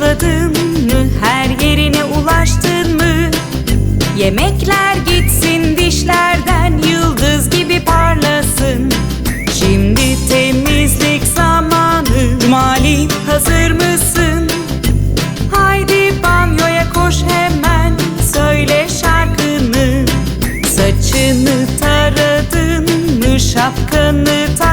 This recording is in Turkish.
Fırçaladın mı? Her yerine ulaştın mı? Yemekler gitsin dişlerden Yıldız gibi parlasın Şimdi temizlik zamanı Cumali hazır mısın? Haydi banyoya koş hemen Söyle şarkını Saçını taradın mı? Şapkanı taktın